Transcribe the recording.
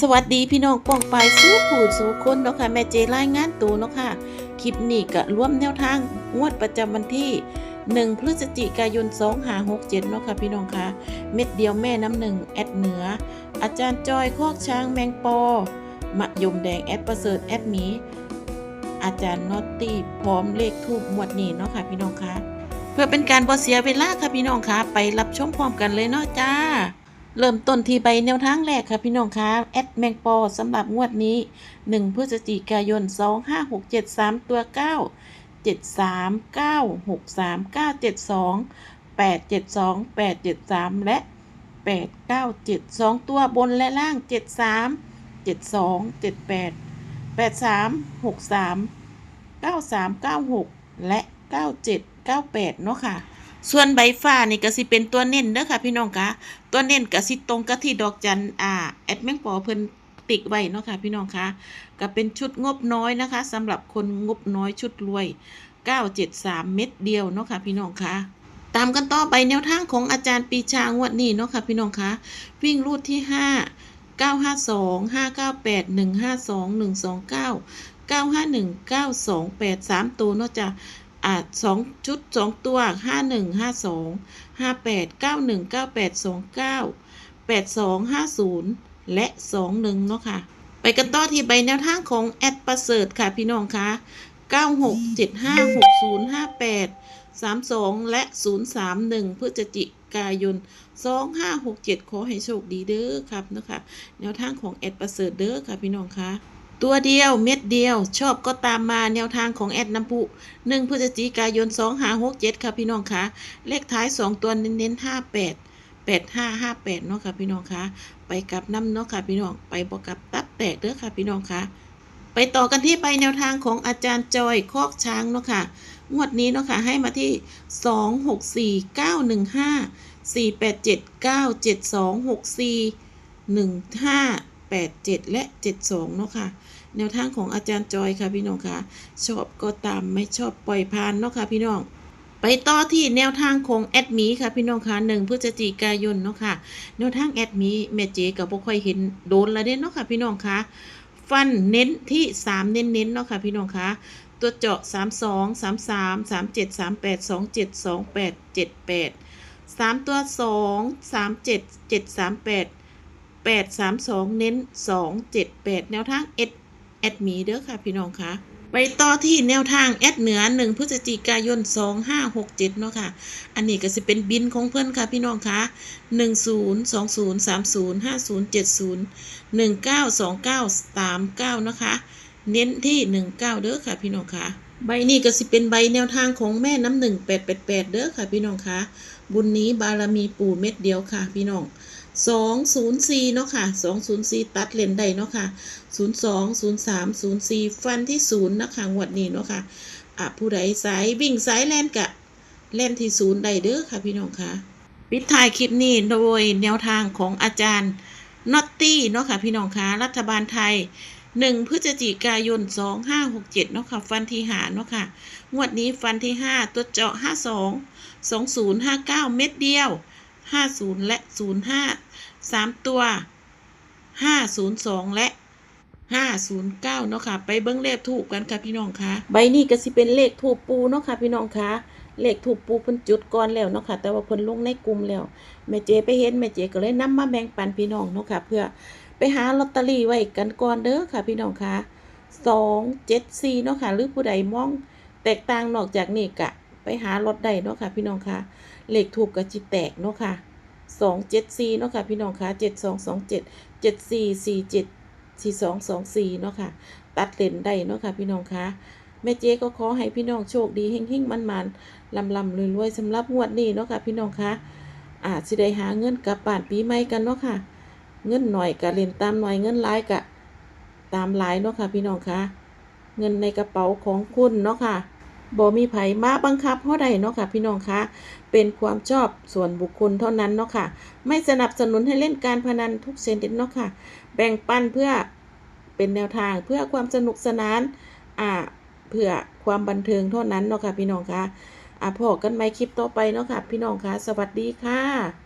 สวัสดีพี่น้องป้องปายสู้ผู้สู้คนเนาะค่ะแม่เจรายงานตัวเนาะค่ะคลิปนี้ก็ร่วมแนวทางงวดประจำวันที่ 1 พฤศจิกายน2 5 6 7เนาะค่ะพี่น้องค่ะ เม็ดเดียวแม่น้ำหนึ่งแอดเหนือ อาจารย์จอยคอกช้างแมงปอมะยมแดงแอดประเสริฐแอดหมีอาจารย์นอตตี้พร้อมเลขทูบหมวดนี้เนาะค่ะพี่น้องค่ะ เพื่อเป็นการบ่เสียเวลาค่ะพี่น้องค่ะ ไปรับชมพร้อมกันเลยเนาะจ้า เริ่มต้นที่ใบแนวทางแรกค่ะพี่น้องคะแอดแมงปอสำหรับงวดนี้ 1พฤศจิกายน 25673 ตัว 9 73 963 972 872 873 และ 897 2 ตัวบนและล่าง 73 72 78 83 63 93 96 และ 97 98 เนาะค่ะ ส่วนใบฟ้านี่ก็สิเป็นตัวเน้นเด้อค่ะพี่น้องคะตัวเน้นก็สิตรงกับที่ดอกจันอ่าแอดแมงปอเพิ่นติกไว้เนาะค่ะพี่น้องคะก็เป็นชุดงบน้อยนะคะสำหรับคนงบน้อยชุดรวย 973 เม็ดเดียวเนาะค่ะพี่น้องคะตามกันต่อไปแนวทางของอาจารย์ปีชางวดนี้เนาะค่ะพี่น้องคะวิ่งรูดที่ 5 952 598 152 129 951 928 3 ตัวเนาะจ้ะ อ่าสองชุดสองตัวห้าหนึ่งห้าสองห้าแปดเก้าหนึ่งเก้าแปดสองเก้าแปดสองห้าศูนย์และสองหนึ่งเนาะค่ะ ไปกันต่อที่ใบแนวทางของแอดประเสริฐค่ะพี่น้องคะเก้าหกเจ็ดห้าหกศูนย์ห้าแปดสามสองและศูนย์สามหนึ่งพฤศจิกายนสองห้าหกเจ็ดขอให้โชคดีเด้อครับนะคะแนวทางของแอดประเสริฐเด้อค่ะพี่น้องคะ ตัวเดียวเม็ดเดียว ชอบก็ตามมาแนวทางของแอดน้ำพุหนึ่งพฤศจิกายนสองหาหกเจ็ดค่ะพี่น้องคะเลขท้ายสองตัวเน้นๆห้าแปดแปดห้าห้าแปดเนาะค่ะพี่น้องคะไปกลับน้ำเนาะค่ะพี่น้องไปบอกกับตัดแตกเด้อค่ะพี่น้องคะไปต่อกันที่ไปแนวทางของอาจารย์จอยคอกช้างเนาะค่ะงวดนี้เนาะค่ะให้มาที่สองหกสี่เก้าหนึ่งห้าสี่แปดเจ็ดเก้าเจ็ดสองหกสี่หนึ่งห้าแปดเจ็ดและเจ็ดสองเนาะค่ะ แนวทางของอาจารย์จอยค่ะพี่น้องค่ะ ชอบก็ตามไม่ชอบปล่อยผ่านเนาะค่ะพี่น้อง ไปต่อที่แนวทางของแอดมีค่ะพี่น้องค่ะหนึ่งพฤศจิกายนเนาะค่ะ แนวทางแอดมีแม่เจกับบ่ค่อยเห็นโดนละเด้เนาะค่ะพี่น้องค่ะ ฟันเน้นที่สามเน้นเน้นๆเนาะค่ะพี่น้องค่ะตัวเจาะสามสองสามสามสามเจ็ดสามแปดสองเจ็ดสองแปดเจ็ดแปดสามตัวสองสามเจ็ดเจ็ดสามแปดแปดสามสองเน้นสองเจ็ดแปดแนวทางเอ็ด แอดมีเด้อค่ะพี่น้องคะไปต่อที่แนวทางแอดเหนือ1พฤศจิกายน2567เนาะค่ะ อันนี้ก็จะเป็นบินของเพื่อนค่ะพี่น้องคะ10 20 30 50 70 19 29 39นาะคะ เน้นที่19เด้อค่ะพี่น้องคะใบนี้ก็สิเป็นใบแนวทางของแม่น้ำหนึ่ง888เด้อค่ะพี่น้องคะบุญนี้บารมีปู่เม็ดเดียวค่ะพี่น้อง 204เนาะค่ะ204ตัดเลนได้เนาะค่ะ02 03 04ฟันที่0นะคะงวดนี้เนาะค่ะอะผู้ใดสายวิ่งสายแล่นกะแล่นที่ศูนย์ได้เด้อค่ะพี่น้องค่ะปิดท้ายคลิปนี้โดยแนวทางของอาจารย์นอตตี้เนาะค่ะพี่น้องค่ะรัฐบาลไทย1พฤศจิกายน2567เนาะค่ะ ฟันที่หาเนาะค่ะ งวดนี้ฟันที่5ตัวเจาะ52 2059เม็ดเดียว 50 และ 05 3 ตัว 502 และ 509 เนาะค่ะ ไปเบิ้งเลขถูกกันค่ะพี่น้องคะใบนี้ก็สิเป็นเลขถูกปูเนาะค่ะพี่น้องคะเลขถูกปูเพิ่นจุดก่อนแล้วเนาะค่ะแต่ว่าเพิ่นลงในกลุ่มแล้วแม่เจไปเห็นแม่เจก็เลยนำมาแบ่งปันพี่น้องเนาะค่ะเพื่อไปหาลอตเตอรี่ไว้กันก่อนเด้อค่ะพี่น้องคะ2 7 4เนาะค่ะหรือผู้ใดมองแตกต่างนอกจากนี้กะ ไปหาลอตได้เนาะค่ะพี่น้องค่ะ เลขถูกก็จิแตกเนาะค่ะ2 7 4เจ็ดสี่เนาะค่ะพี่น้องค่ะ7 2 2 7 7 4 4 7สี่สี่เจ็ดสี่สองสองสี่เนาะค่ะ ตัดเลนได้เนาะค่ะพี่น้องคะแม่เจ๊ก็ขอให้พี่น้องโชคดีเฮงๆมันๆลำลำรวยๆสำหรับงวดนี้เนาะค่ะพี่น้องคะอาจสิได้หาเงินกับบ้านปีใหม่กันเนาะค่ะ เงินหน่อยกะเล่นตามหน่อยเงินหลายกะตามหลายเนาะค่ะพี่น้องคะเงินในกระเป๋าของคุณเนาะค่ะ บ่มีไผมาบังคับเฮาได้เนาะค่ะ พี่น้องคะเป็นความชอบส่วนบุคคลเท่านั้นเนาะค่ะ ไม่สนับสนุนให้เล่นการพนันทุกชนิดเนาะค่ะ แบ่งปันเพื่อเป็นแนวทางเพื่อความสนุกสนานอ่าเพื่อความบันเทิงเท่านั้นเนาะค่ะ พี่น้องคะอ่าพอกันไหมคลิปต่อไปเนาะค่ะ พี่น้องคะสวัสดีค่ะ